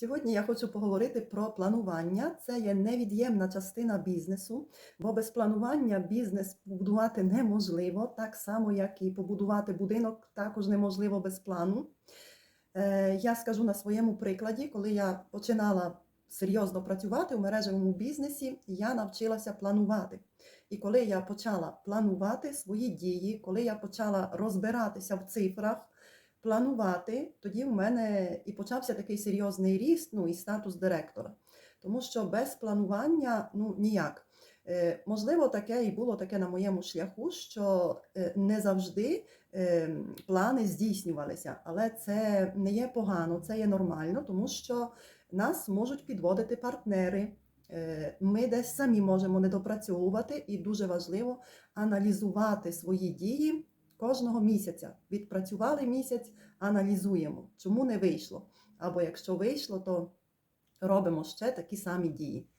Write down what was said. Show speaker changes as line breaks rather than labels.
Сьогодні я хочу поговорити про планування. Це є невід'ємна частина бізнесу, бо без планування бізнес побудувати неможливо, так само, як і побудувати будинок також неможливо без плану. Е, Я скажу на своєму прикладі, коли я починала серйозно працювати у мережевому бізнесі, я навчилася планувати. І коли я почала планувати свої дії, коли я почала розбиратися в цифрах, планувати, тоді в мене і почався такий серйозний ріст, ну і статус директора. Тому що без планування ну ніяк. Е, можливо, таке і було таке на моєму шляху, що е, не завжди е, плани здійснювалися, але це не є погано, це є нормально, тому що нас можуть підводити партнери. Ми десь самі можемо недопрацьовувати, і дуже важливо аналізувати свої дії кожного місяця. Відпрацювали місяць, аналізуємо, чому не вийшло. Або якщо вийшло, то робимо ще такі самі дії.